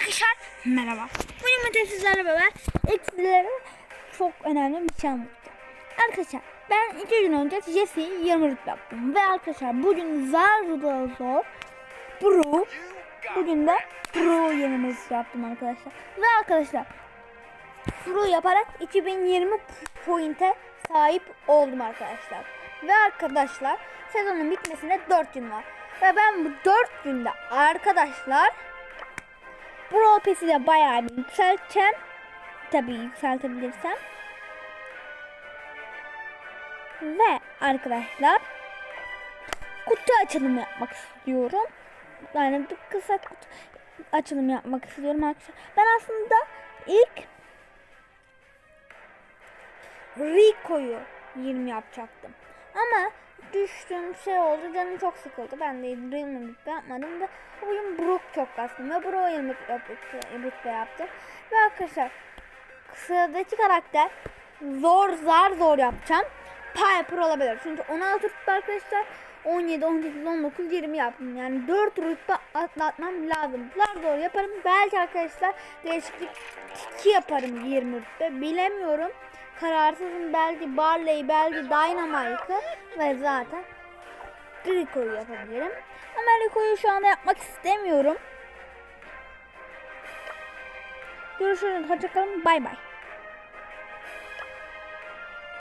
Arkadaşlar merhaba. Bugün sizlerle beraber eksilere çok önemli bir şey anlatacağım. Arkadaşlar ben iki gün önce Jesse'yi 20 rütbe yaptım. Ve arkadaşlar bugün zar da zor Pro Bugün de Pro 20 rütbe yaptım arkadaşlar. Ve arkadaşlar Pro yaparak 2020 pointe sahip oldum arkadaşlar. Ve arkadaşlar sezonun bitmesine 4 gün var. Ve ben bu 4 günde arkadaşlar Brawl Pass'i de bayağı bir yükselteceğim. Tabii yükseltebilirsem. Ve arkadaşlar kutu açılımı yapmak istiyorum. Yani bir kısa kutu açılım yapmak istiyorum arkadaşlar. Ben aslında ilk Rico'yu 20 yapacaktım. Ama düştüm şey oldu canım çok sıkıldı. Ben de 20 rütbe yapmadım ve bugün Brook çok kastım ve Brook'a 20 rütbe yaptım. Ve arkadaşlar sıradaki karakter zor zar zor yapacağım. Piper olabilir. Çünkü 16 rütbe arkadaşlar 17, 18, 19, 20 yaptım. Yani 4 rütbe atlatmam lazım. Zar zor yaparım. Belki arkadaşlar değişiklik 2 yaparım 20 rütbe. Bilemiyorum. Kararsızım. Belki Barley, belki Dynamite'ı ve zaten Rico'yu yapabilirim. Ama Rico'yu şu anda yapmak istemiyorum. Görüşürüz. Hoşçakalın. Bay bay.